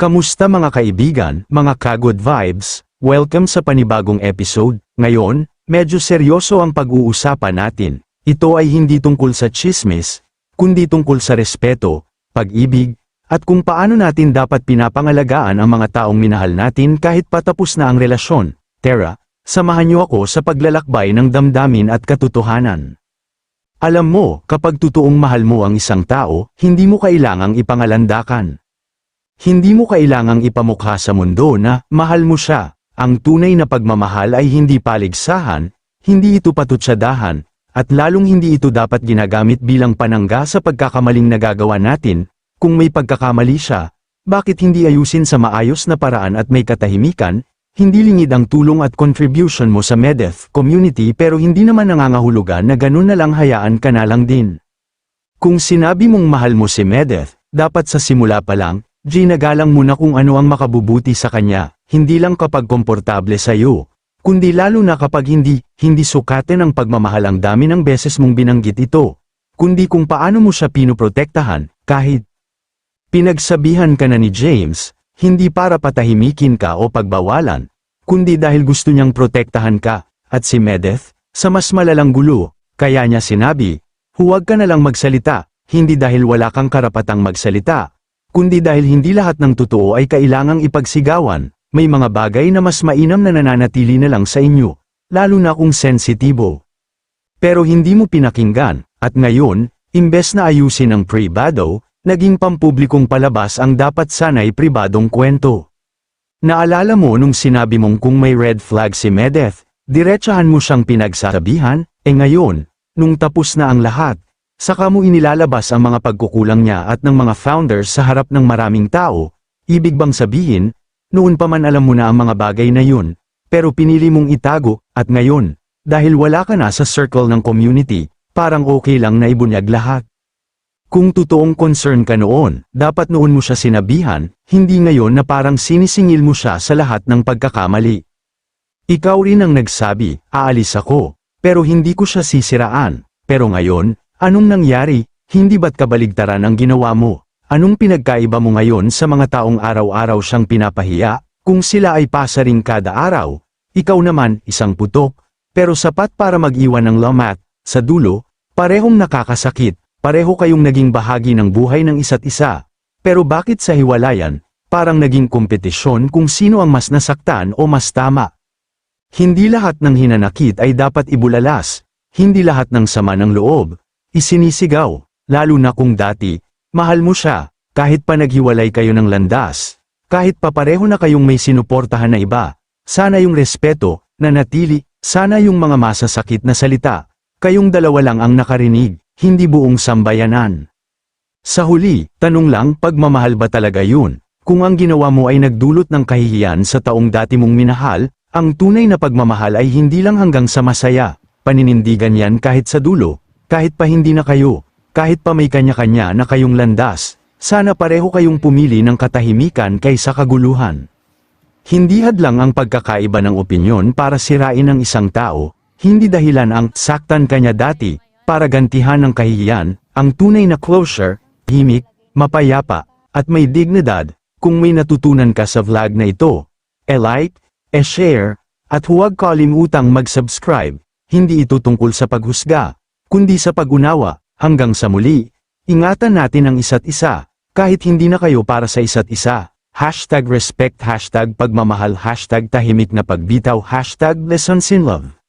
Kamusta mga kaibigan, mga kagod vibes? Welcome sa panibagong episode. Ngayon, medyo seryoso ang pag-uusapan natin. Ito ay hindi tungkol sa chismis, kundi tungkol sa respeto, pag-ibig, at kung paano natin dapat pinapangalagaan ang mga taong minahal natin kahit patapos na ang relasyon. Tara, samahan niyo ako sa paglalakbay ng damdamin at katotohanan. Alam mo, kapag totoong mahal mo ang isang tao, hindi mo kailangang ipangalandakan. Hindi mo kailangang ipamukha sa mundo na mahal mo siya. Ang tunay na pagmamahal ay hindi paligsahan, hindi ito patutsadahan, at lalong hindi ito dapat ginagamit bilang panangga sa pagkakamaling nagagawa natin. Kung may pagkakamali siya, bakit hindi ayusin sa maayos na paraan at may katahimikan, hindi lingid ang tulong at contribution mo sa Medef community pero hindi naman nangangahulugan na ganun na lang hayaan ka na lang din. Kung sinabi mong mahal mo si Medef, dapat sa simula pa lang, ginagalang mo na kung ano ang makabubuti sa kanya, hindi lang kapag komportable sa iyo, kundi lalo na kapag hindi, hindi sukatin ang pagmamahal ang dami ng beses mong binanggit ito, kundi kung paano mo siya pinoprotektahan, kahit pinagsabihan ka na ni James, hindi para patahimikin ka o pagbawalan, kundi dahil gusto niyang protektahan ka, at si Medeth, sa mas malalang gulo, kaya niya sinabi, huwag ka na lang magsalita, hindi dahil wala kang karapatang magsalita, kundi dahil hindi lahat ng totoo ay kailangang ipagsigawan, may mga bagay na mas mainam na nananatili na lang sa inyo, lalo na kung sensitibo. Pero hindi mo pinakinggan, at ngayon, imbes na ayusin ang privado, naging pampublikong palabas ang dapat sanay pribadong kwento. Naalala mo nung sinabi mong kung may red flag si Medeth, diretsahan mo siyang pinagsasabihan, e ngayon, nung tapos na ang lahat, saka mo inilalabas ang mga pagkukulang niya at ng mga founders sa harap ng maraming tao, ibig bang sabihin, noon pa man alam mo na ang mga bagay na yun, pero pinili mong itago, at ngayon, dahil wala ka na sa circle ng community, parang okay lang na ibunyag lahat. Kung totoong concern ka noon, dapat noon mo siya sinabihan, hindi ngayon na parang sinisingil mo siya sa lahat ng pagkakamali. Ikaw rin ang nagsabi, aalis ako, pero hindi ko siya sisiraan, pero ngayon, anong nangyari, hindi ba't kabaligtaran ang ginawa mo? Anong pinagkaiba mo ngayon sa mga taong araw-araw siyang pinapahiya, kung sila ay pasaring kada araw, ikaw naman, isang putok, pero sapat para mag-iwan ng lamat, sa dulo, parehong nakakasakit, pareho kayong naging bahagi ng buhay ng isa't isa. Pero bakit sa hiwalayan, parang naging kompetisyon kung sino ang mas nasaktan o mas tama? Hindi lahat ng hinanakit ay dapat ibulalas, hindi lahat ng sama ng loob, isinisigaw, lalo na kung dati, mahal mo siya, kahit pa naghiwalay kayo ng landas, kahit pa pareho na kayong may sinuportahan na iba, sana yung respeto, na natili, sana yung mga masasakit na salita, kayong dalawa lang ang nakarinig, hindi buong sambayanan. Sa huli, tanong lang, pagmamahal ba talaga yun? Kung ang ginawa mo ay nagdulot ng kahihiyan sa taong dati mong minahal, ang tunay na pagmamahal ay hindi lang hanggang sa masaya, paninindigan yan kahit sa dulo, kahit pa hindi na kayo, kahit pa may kanya-kanya na kayong landas, sana pareho kayong pumili ng katahimikan kaysa kaguluhan. Hindi hadlang ang pagkakaiba ng opinyon para sirain ang isang tao, hindi dahilan ang saktan kanya dati, para gantihan ng kahihiyan, ang tunay na closure, himik, mapayapa, at may dignidad, kung may natutunan ka sa vlog na ito, e-like, e-share, at huwag kalimutang mag-subscribe, hindi ito tungkol sa paghusga, kundi sa pag-unawa, hanggang sa muli, ingatan natin ang isa't isa, kahit hindi na kayo para sa isa't isa. Hashtag respect, hashtag pagmamahal, hashtag tahimik na pagbitaw, hashtag lessons in love.